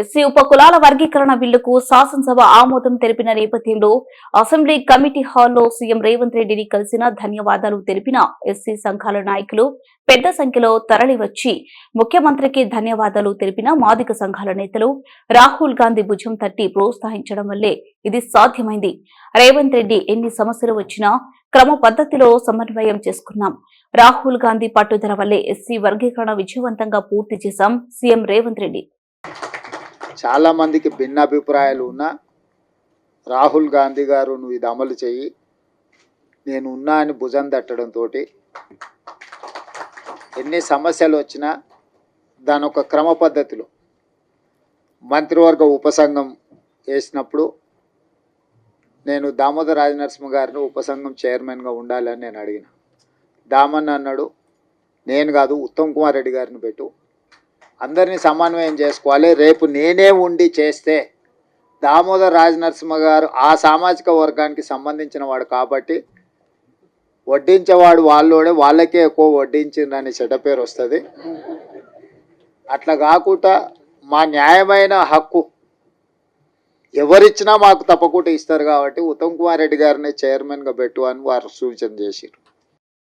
SC ఉపకులాల వర్గీకరణ బిల్లుకు శాసనసభ ఆమోదం తెలిపిన నేపథ్యంలో అసెంబ్లీ కమిటీ హాల్లో సీఎం రేవంత్ రెడ్డిని కలిసిన ధన్యవాదాలు తెలిపిన ఎస్సీ సంఘాల నాయకులు పెద్ద సంఖ్యలో తరలివచ్చి ముఖ్యమంత్రికి ధన్యవాదాలు తెలిపిన మాదిక సంఘాల నేతలు రాహుల్ గాంధీ భుజం తట్టి ప్రోత్సహించడం వల్లే ఇది సాధ్యమైంది. రేవంత్ రెడ్డి ఎన్ని సమస్యలు వచ్చినా క్రమ పద్ధతిలో సమన్వయం చేసుకున్నాం. రాహుల్ గాంధీ పట్టుదల వల్లే ఎస్సీ వర్గీకరణ విజయవంతంగా పూర్తి చేశాం సీఎం రేవంత్ రెడ్డి. చాలా మందికి భిన్నాభిప్రాయాలు ఉన్నా రాహుల్ గాంధీ గారు నువ్వు ఇది అమలు చెయ్యి నేను ఉన్నా అని భుజం తట్టడంతో ఎన్ని సమస్యలు వచ్చినా దాని ఒక క్రమ పద్ధతిలో మంత్రివర్గ ఉపసంఘం వేసినప్పుడు నేను దామోదర రాజనరసింహ గారిని ఉపసంఘం చైర్మన్గా ఉండాలని నేను అడిగిన. దామన్ అన్నాడు నేను కాదు ఉత్తమ్ కుమార్ రెడ్డి గారిని పెట్టు. అందరినీ సమన్వయం చేసుకోవాలి. రేపు నేనే ఉండి చేస్తే దామోదర్ రాజనరసింహ గారు ఆ సామాజిక వర్గానికి సంబంధించిన వాడు కాబట్టి వడ్డించేవాడు వాళ్ళోడే వాళ్ళకే ఎక్కువ వడ్డించిందని చెడ్డ పేరు వస్తుంది. అట్లా కాకుండా మా న్యాయమైన హక్కు ఎవరిచ్చినా మాకు తప్పకుండా ఇస్తారు కాబట్టి ఉత్తమ్ కుమార్ రెడ్డి గారిని చైర్మన్గా పెట్టు అని వారు సూచన చేశారు